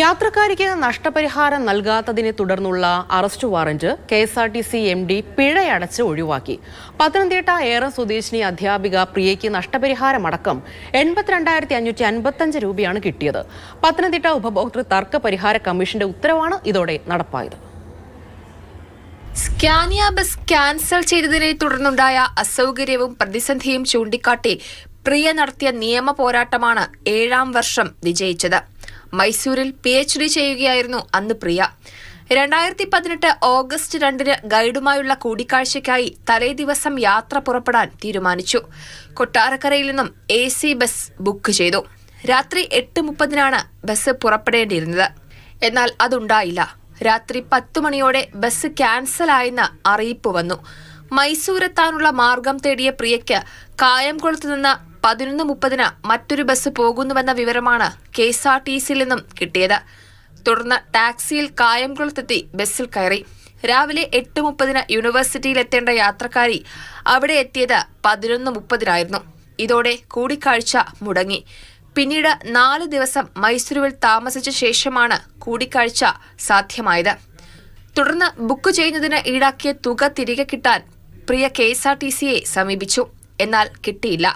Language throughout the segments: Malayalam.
യാത്രക്കാരിക്ക് നഷ്ടപരിഹാരം നൽകാത്തതിനെ തുടർന്നുള്ള arrest warrant K S R T C M D പിഴയടച്ച് ഒഴിവാക്കി. പത്തനംതിട്ട ഏറെ സ്വദേശിനി അധ്യാപിക പ്രിയയ്ക്ക് നഷ്ടപരിഹാരമടക്കം എൺപത്തിരണ്ടായിരത്തി അഞ്ഞൂറ്റി അൻപത്തഞ്ച് രൂപയാണ് കിട്ടിയത്. പത്തനംതിട്ട ഉപഭോക്തൃ തർക്ക പരിഹാര കമ്മീഷന്റെ ഉത്തരവാണ് ഇതോടെ നടപ്പായത്. സ്കാനിയ ബസ് ക്യാൻസൽ ചെയ്തതിനെ തുടർന്നുണ്ടായ അസൗകര്യവും പ്രതിസന്ധിയും ചൂണ്ടിക്കാട്ടി പ്രിയ നടത്തിയ നിയമ പോരാട്ടമാണ് ഏഴാം വർഷം വിജയിച്ചത്. മൈസൂരിൽ പി എച്ച് ഡി ചെയ്യുകയായിരുന്നു അന്ന് പ്രിയ. രണ്ടായിരത്തി പതിനെട്ട് ഓഗസ്റ്റ് രണ്ടിന് ഗൈഡുമായുള്ള കൂടിക്കാഴ്ചയ്ക്കായി തലേ ദിവസം യാത്ര പുറപ്പെടാൻ തീരുമാനിച്ചു. കൊട്ടാരക്കരയിൽ നിന്നും എ സി ബസ് ബുക്ക് ചെയ്തു. രാത്രി എട്ട് മുപ്പതിനാണ് ബസ് പുറപ്പെടേണ്ടിയിരുന്നത്. എന്നാൽ അതുണ്ടായില്ല. രാത്രി പത്തു മണിയോടെ ബസ് ക്യാൻസലായെന്ന് അറിയിപ്പ് വന്നു. മൈസൂരെത്താനുള്ള മാർഗം തേടിയ പ്രിയയ്ക്ക് കായംകുളത്ത് നിന്ന് പതിനൊന്ന് മുപ്പതിന് മറ്റൊരു ബസ് പോകുന്നുവെന്ന വിവരമാണ് കെ എസ് ആർ ടി സിയിൽ നിന്നും കിട്ടിയത്. തുടർന്ന് ടാക്സിയിൽ കായംകുളത്തെത്തി ബസ്സിൽ കയറി. രാവിലെ എട്ട് മുപ്പതിന് യൂണിവേഴ്സിറ്റിയിൽ എത്തേണ്ട യാത്രക്കാരി അവിടെ എത്തിയത് പതിനൊന്ന് മുപ്പതിനായിരുന്നു. ഇതോടെ കൂടിക്കാഴ്ച മുടങ്ങി. പിന്നീട് നാല് ദിവസം മൈസൂരുവിൽ താമസിച്ച ശേഷമാണ് കൂടിക്കാഴ്ച സാധ്യമായത്. തുടർന്ന് ബുക്ക് ചെയ്യുന്നതിന് ഈടാക്കിയ തുക തിരികെ കിട്ടാൻ Priya K S R T സിയെ സമീപിച്ചു. എന്നാൽ കിട്ടിയില്ല.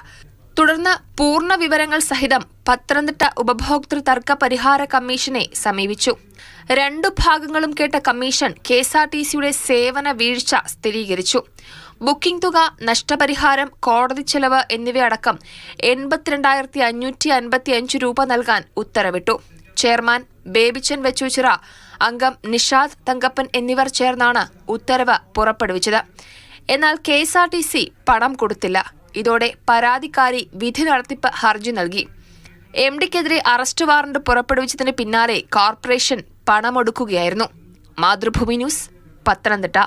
തുടർന്ന് പൂർണ വിവരങ്ങൾ സഹിതം പത്തനംതിട്ട ഉപഭോക്തൃ തർക്ക പരിഹാര കമ്മീഷനെ സമീപിച്ചു. രണ്ടു ഭാഗങ്ങളും കേട്ട commission K S R T സിയുടെ സേവന വീഴ്ച സ്ഥിരീകരിച്ചു. ബുക്കിംഗ് തുക നഷ്ടപരിഹാരം കോടതി ചെലവ് എന്നിവയടക്കം എൺപത്തിരണ്ടായിരത്തി അഞ്ഞൂറ്റി അൻപത്തി അഞ്ച് രൂപ നൽകാൻ ഉത്തരവിട്ടു. ചെയർമാൻ ബേബിച്ചൻ വെച്ചൂച്ചിറ അംഗം നിഷാദ് തങ്കപ്പൻ എന്നിവർ ചേർന്നാണ് ഉത്തരവ് പുറപ്പെടുവിച്ചത്. എന്നാൽ കെ പണം കൊടുത്തില്ല. ഇതോടെ പരാതിക്കാരി വിധി നടത്തിപ്പ് ഹർജി നൽകി. എം ഡിക്കെതിരെ അറസ്റ്റ് വാറന്റ് പുറപ്പെടുവിച്ചതിന് പിന്നാലെ കോർപ്പറേഷൻ പണമൊടുക്കുകയായിരുന്നു. മാതൃഭൂമി ന്യൂസ് പത്തനംതിട്ട.